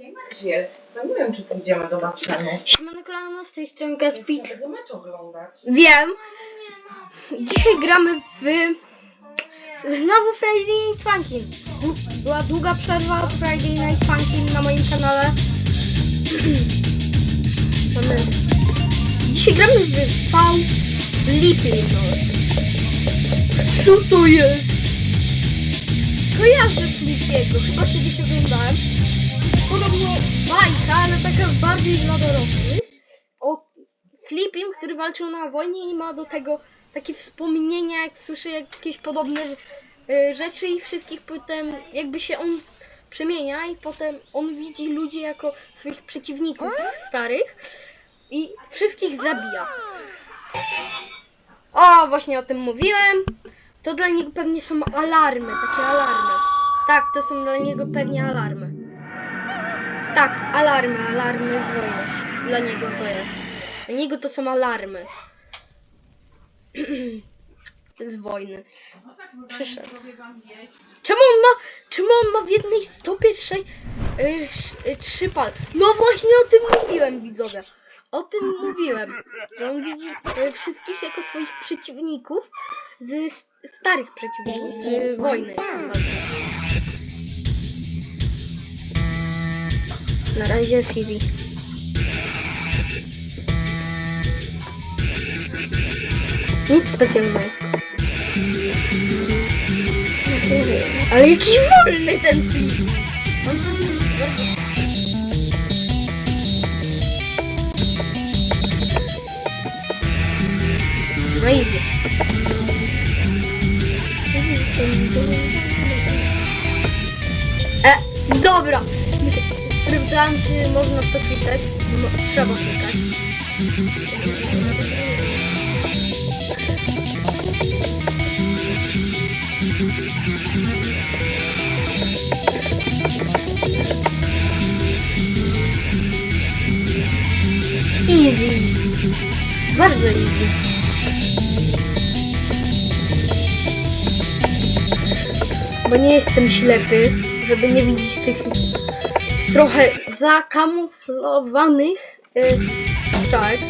Dzisiaj mecz jest. Nie wiem, czy pójdziemy do basenu. Siemano kolano, z tej strony Gatspeak. Chcę mecz oglądać. Wiem. Dzisiaj gramy w... Znowu Friday Night Funkin'. Du- Była długa przerwa od Friday Night Funkin' na moim kanale. Dzisiaj gramy w V Sleeping. Co to jest? Kojarzę Flipiego, chyba kiedyś oglądałem. Podobno bajka, ale taka bardziej dla dorosłych. O Flipim, który walczył na wojnie i ma do tego takie wspomnienia, jak słyszy jakieś podobne y, rzeczy i wszystkich potem jakby się on przemienia i potem on widzi ludzi jako swoich przeciwników starych i wszystkich zabija. O, właśnie o tym mówiłem. To dla niego pewnie są alarmy, takie alarmy. Tak, to są dla niego pewnie alarmy. Tak, alarmy, alarmy z wojny. Dla niego to jest. Dla niego to są alarmy. z wojny. Przyszedł. Czemu on ma, czemu on ma w jednej stopie trzej, y, sz- y, trzy pal? No właśnie o tym mówiłem, widzowie. O tym mówiłem, że on widzi y, wszystkich jako swoich przeciwników z starych przeciwników, wojny. Na razie jest easy. Nic specjalnego. Ale jakiś wolny ten film. On. No easy. E, dobra. Sprawdzałam, czy można w to klikać. No, trzeba klikać. Easy. Bardzo easy. Bo nie jestem ślepy, żeby nie widzieć tych trochę zakamuflowanych y, strzałek.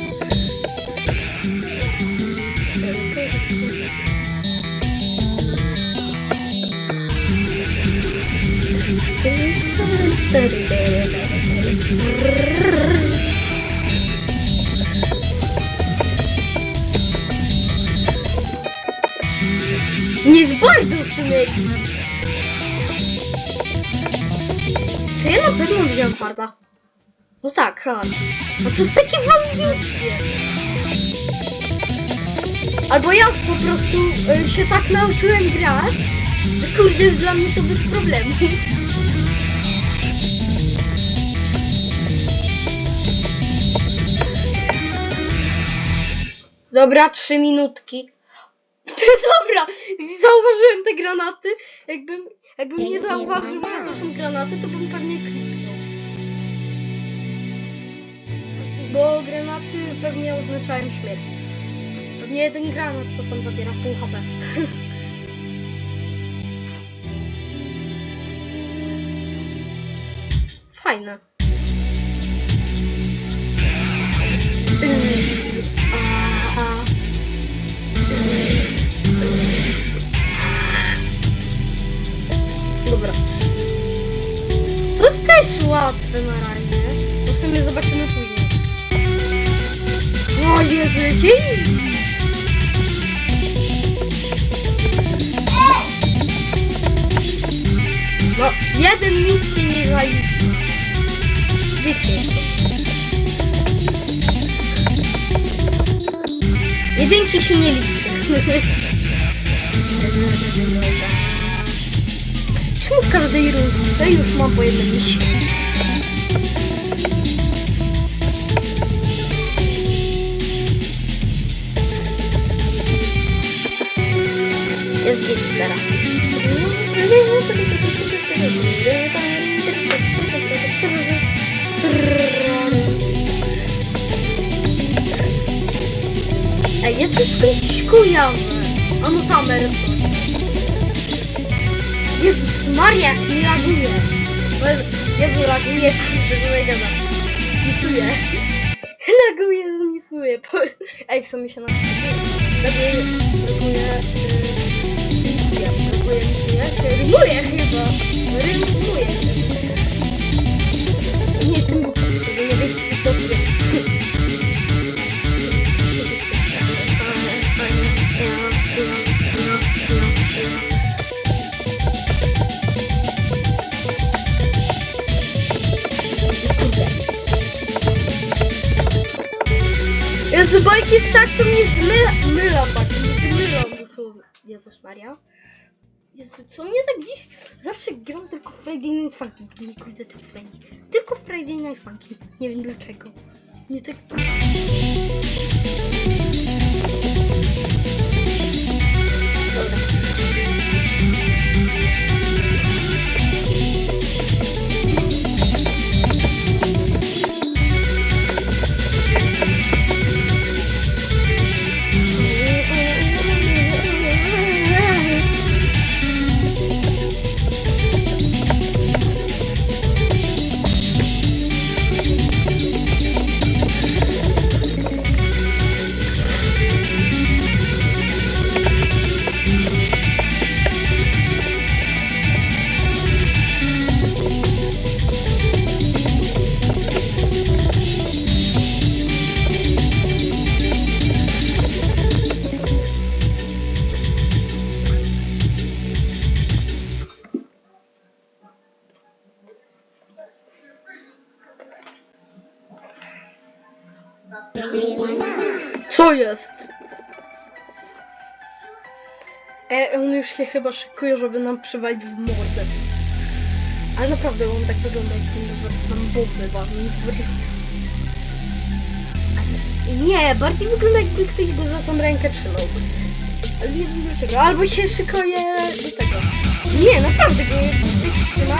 No tak, tak. No to jest takie malutkie. Albo ja po prostu y, się tak nauczyłem grać, że kurde, dla mnie to bez problemu. Dobra, trzy minutki. Dobra, zauważyłem te granaty. Jakbym, jakbym nie zauważył, że to są granaty, to bym pewnie kliknął. Bo granaty pewnie oznaczają śmierć. Pewnie jeden granat to tam zabiera pół HP. Fajne. Yy, a, a. Dobra. To jest też łatwe na razie. To w sumie zobaczymy później. Już mam po jednym misie? Teraz. Ej, ja to skądś kojarzę. A no tam, Jezus Maria, jak mi laguje. Jezu, laguje, kurde, że mega Misuje. Laguje, zmisuje. Ej, w sumie się na Laguje, laguje, yy, laguje, misuje. Rymuje chyba. Rymuje. Nie jestem głupi, żeby nie wejść w to Jezu, bajki tak to mnie zmyla, mylą tak, zmylą dosłownie. Jezus Maria. Jezu, co mnie tak dziś? Zawsze gram tylko Friday Night Funky. Nie kurde, ten Friday. Tylko Friday Night Funky. Nie wiem dlaczego. Nie tak... Dobra. Co jest? E, on już się chyba szykuje, żeby nam przywalić w mordę. Ale naprawdę on tak wygląda, zaraz nam bomby. Ale Nie, bardziej wygląda jakby ktoś go za tą rękę trzymał. Ale nie wiem dlaczego. Albo się szykuje do tego. Nie, naprawdę go ktoś trzyma.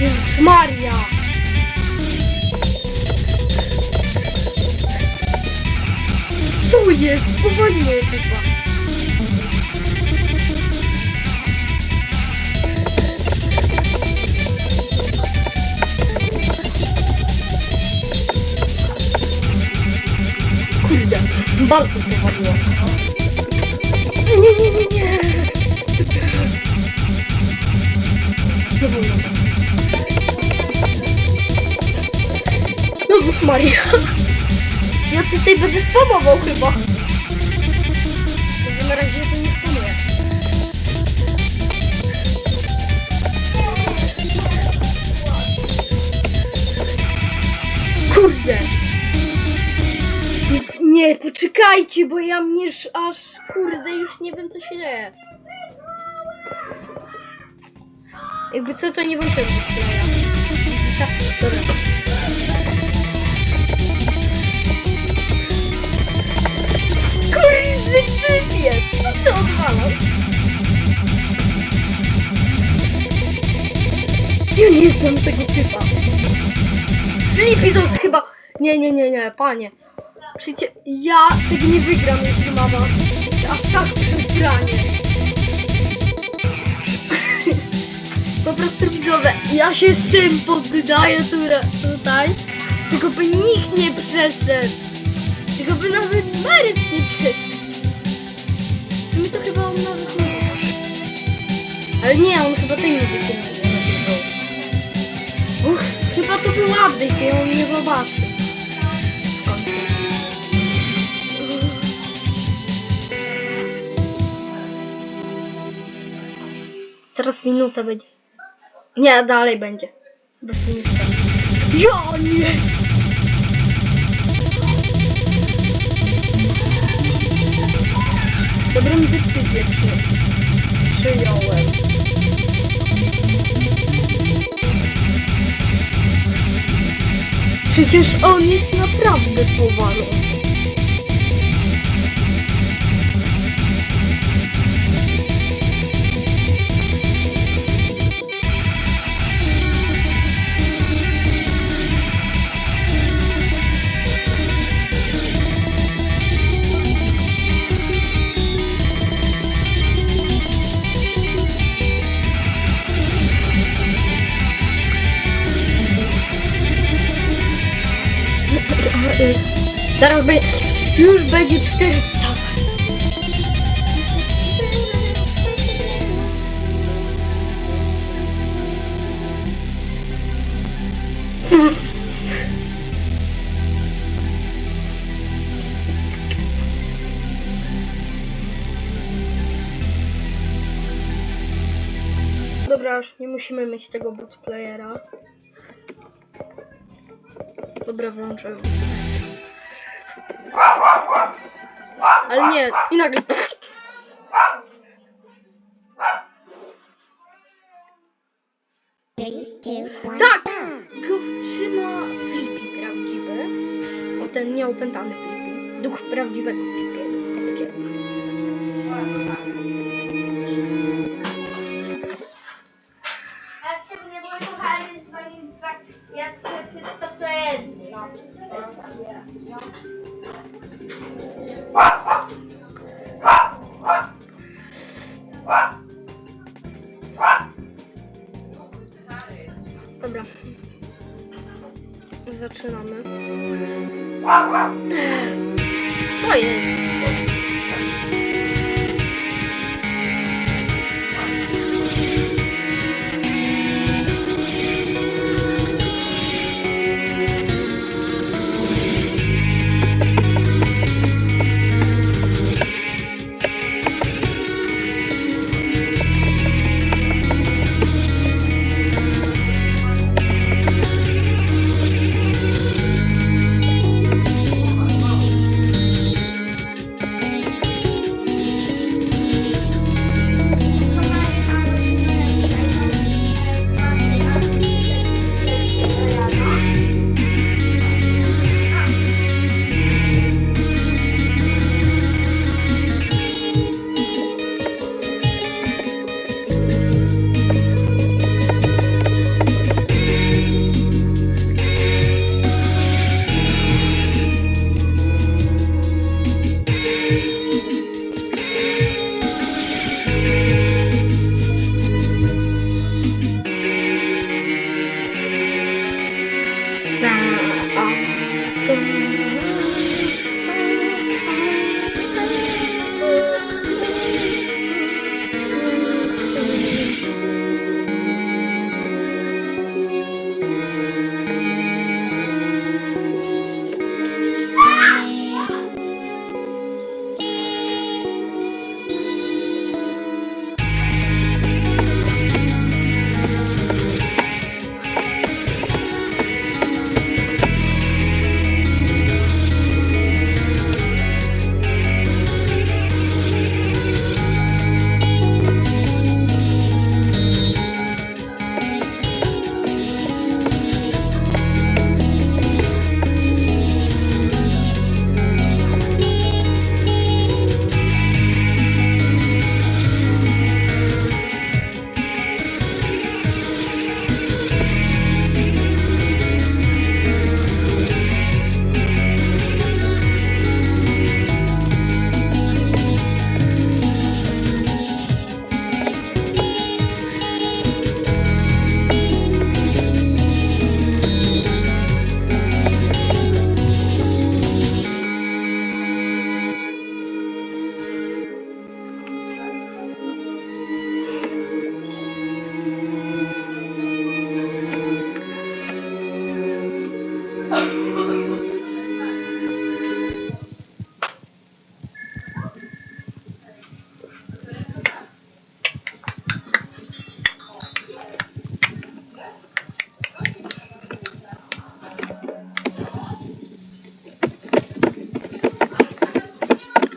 Jezus Maria! Co jest? Powoli mnie chyba. Kurde, bardzo. Maria. Ja tutaj będę spamował chyba. Może na razie to nie spamuję. Kurde. Nie, poczekajcie, bo ja mnie już aż, kurde, już nie wiem co się dzieje. Jakby co, to nie włączyłem do Dobra. Kurde, typie! Co ty odwalasz? Ja nie znam tego typa. Flippy to chyba... Nie, nie, nie, nie, panie. Przecież ja tego nie wygram, jeśli mama aż tak przezranie. Po prostu widzowie, ja się z tym poddaję tu- tutaj, tylko by nikt nie przeszedł. Tylko by nawet Maryc nie przeszedł. W sumie to chyba on nawet nie Ale nie, on chyba tej muzyki nagrywał. Uch, chyba to był update i on nie końcu. Teraz minuta będzie. Nie, dalej będzie. Bez minuty. Ja nie! Dobrą decyzję przy... przyjąłem. Przecież on jest naprawdę powalony. Zaraz będzie, już będzie 400. Dobra, już nie musimy mieć tego bootplayera. Dobra, włączę. Ale nie, i nagle. Tak! Go trzyma Flippy prawdziwy. O ten nieopętany Flippy. Duch prawdziwego Flippy'ego.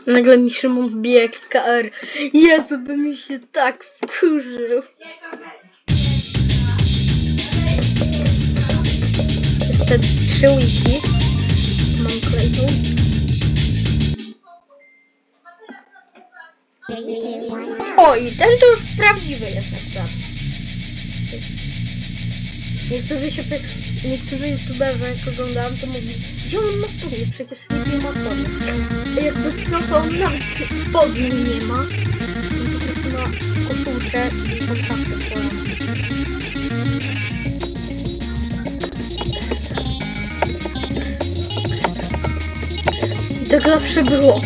Nagle mi Szymon wbije jak KR. Jezu, by mi się tak wkurzył. Jeszcze trzy wiki. Mam kolejną. O, i ten to już prawdziwy jest naprawdę. Niektórzy się niektórzy youtuberzy jak oglądałam to mówili, gdzie on ma spodnie? Przecież nie ma spodni. Jakby co to on nawet spodni nie ma. On po prostu ma koszulkę i podstawkę swoją. tak zawsze było.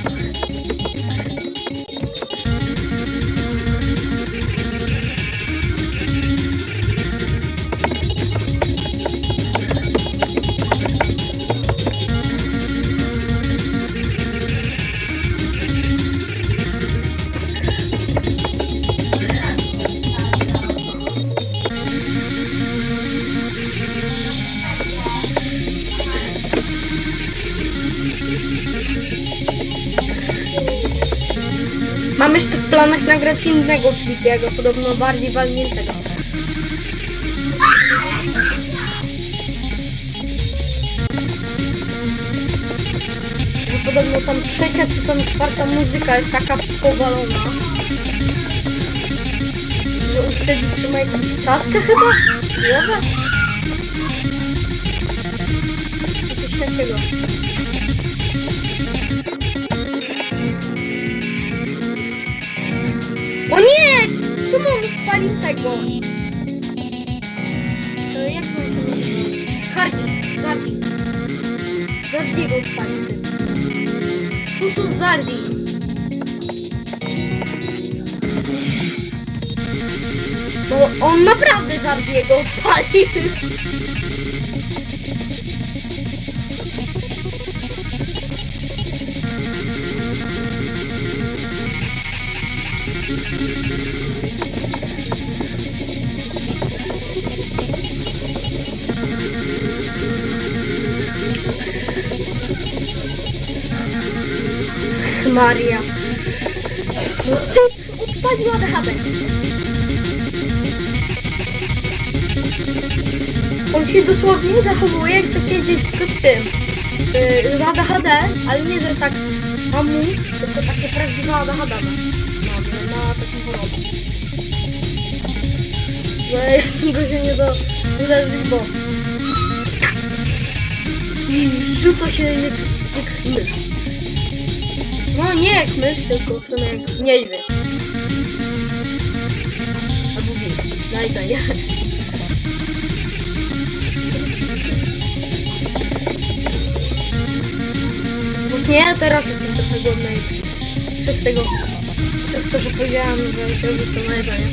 Mam jeszcze w planach nagrać innego Flipiego, podobno bardziej walniętego. Podobno tam trzecia czy tam czwarta muzyka jest taka powalona. Że on wtedy trzyma jakąś czaszkę chyba? Głowę? Coś takiego. O nie! Czemu on spalił tego? E, Jak to się nazywa? Hardy, Zardi. Zardiego spalił. To Zardi. Bo on naprawdę Zardiego spalił. Maria. No ty odpaliła DHB. On się dosłownie zachowuje jak takie dziecko z tym. Yy, za ADHD, ale nie, że tak mamu, tylko takie prawdziwe ADHD ma. Ma, ma taką chorobę. Że go się nie do uderzyć, bo i rzuca się jak, jak mysz. No nie jak mysz, tylko w sumie jak niedźwiedź. Albo wilk. No i to nie. Właśnie teraz jestem trochę głodny przez tego, przez to, że powiedziałam, że to jest na jedzenie.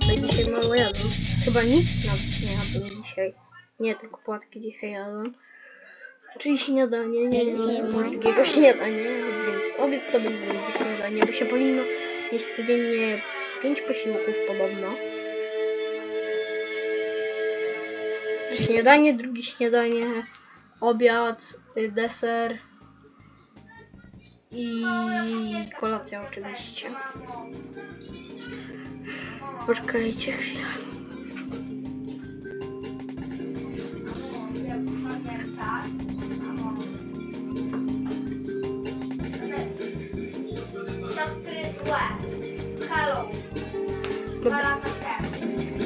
To dzisiaj mało jadłem. Chyba nic nawet nie jadłem dzisiaj. Nie, tylko płatki dzisiaj jadłem. Czyli śniadanie, nie, nie, nie, nie drugiego śniadania, więc obiad to będzie drugie śniadanie, bo się powinno jeść codziennie 5 posiłków podobno. Śniadanie, drugie śniadanie, obiad, y, deser i kolacja oczywiście. Poczekajcie chwilę.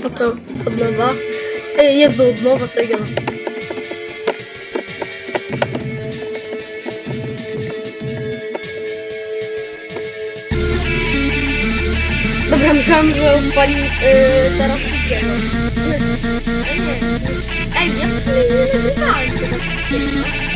No to od nowa. Ej, Jezu, od nowa co ja. Dobra, myślałam, że upalił yy, teraz wszystkiego. Ej, nie. Ej, ja w sumie nie nagrywałem tego wszystkiego. Tylko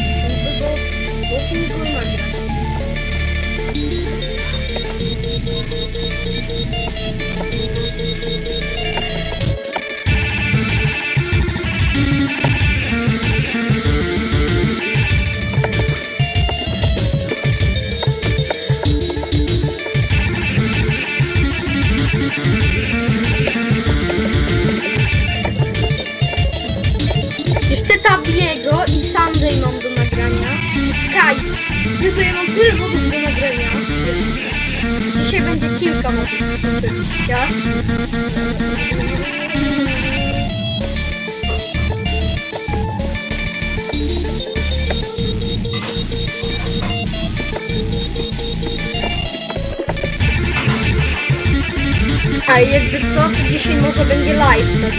A jakby co, dzisiaj może będzie live też.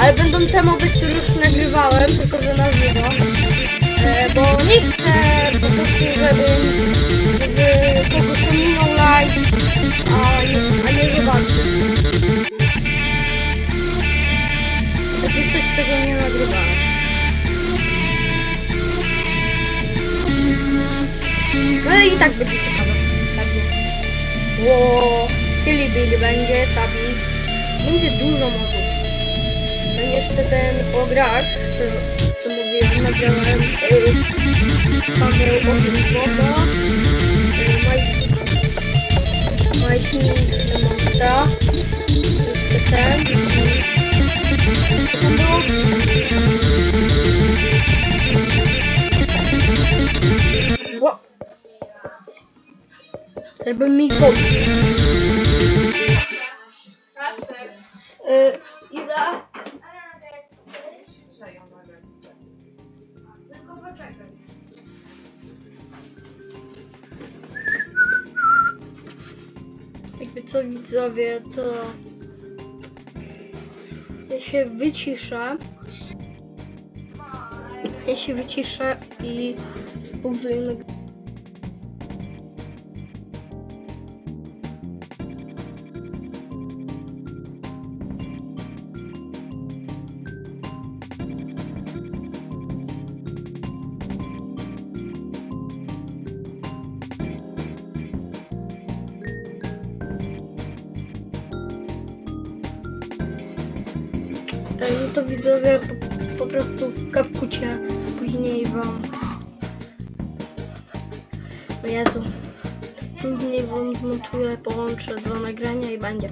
Ale będą te mowy, które już nagrywałem, tylko że na żywo. E, bo nie chcę po prostu, żeby, żeby kogoś pominął live, a, a nie zobaczył. Znaczy coś tego nie nagrywałem. No i tak będzie ciekawe. Ło, Silly Billy będzie, Tabi. Będzie dużo modów. Będzie jeszcze ten pogracz, co, co mówiłem, nagrałem y, Paweł Ochrywoda, Żeby mi. Y, Tylko poczekaj. jakby co widzowie, to ja się wyciszę. Ja się wyciszę i pauzuję widzowie po, po prostu w kapkucie później wam. O Jezu. Później wam zmontuję, połączę dwa nagrania i będzie.